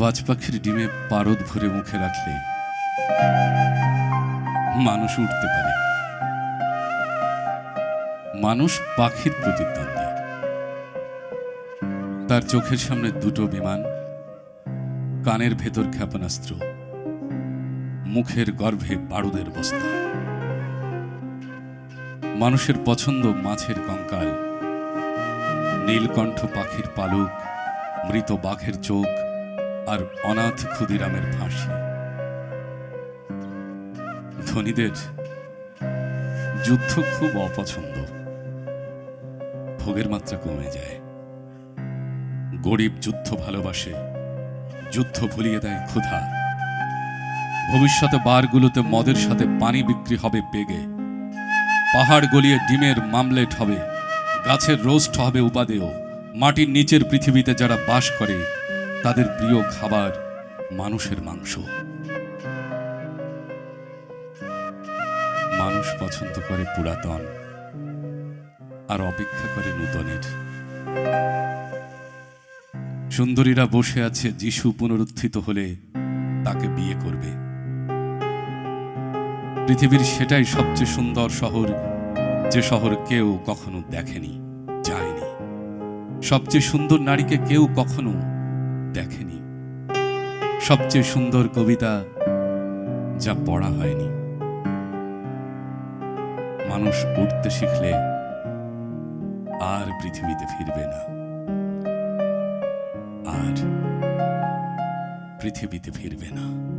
বাজ পাখির ডিমে পারদ ভরে মুখে রাখলে মানুষ উঠতে পারে। মানুষ পাখির প্রতিদ্বন্দ্বী। তার চোখের সামনে দুটো বিমান, কানের ভেতর ক্ষেপণাস্ত্র, মুখের গর্ভে বারুদের বস্তা। মানুষের পছন্দ মাছের কঙ্কাল, নীলকণ্ঠ পাখির পালক, মৃত বাঘের চোখ আর অনাথ ক্ষুদিরামের ফাঁসি। ধনীদের যুদ্ধ খুব অপছন্দ। ভোগের মাত্রা কমে যায়। গরিব যুদ্ধ ভালোবাসে, যুদ্ধ ভুলিয়ে দেয় ক্ষুধা। ভবিষ্যতে বারগুলোতে মদের সাথে পানি বিক্রি হবে পেগে পাহাড় গলিয়ে ডিমের মামলেট হবে, গাছের রোস্ট হবে উপাদেয়। মাটির নিচের পৃথিবীতে যারা বাস করে তাদের প্রিয় খাবার মানুষের মাংস। মানুষ পছন্দ করে পুরাতন আর অপেক্ষা করে নূতনের। সুন্দরীরা বসে আছে, যিশু পুনরুত্থিত হলে তাকে বিয়ে করবে। পৃথিবীর সেটাই সবচেয়ে সুন্দর শহর, যে শহর কেউ কখনো দেখেনি, যায়নি। সবচেয়ে সুন্দর নারীকে কেউ কখনো দেখেনি। সবচেয়ে সুন্দর কবিতা যা পড়া হয়নি। মানুষ উঠতে শিখলে আর পৃথিবীতে ফিরবে না। আর পৃথিবীতে ফিরবে না।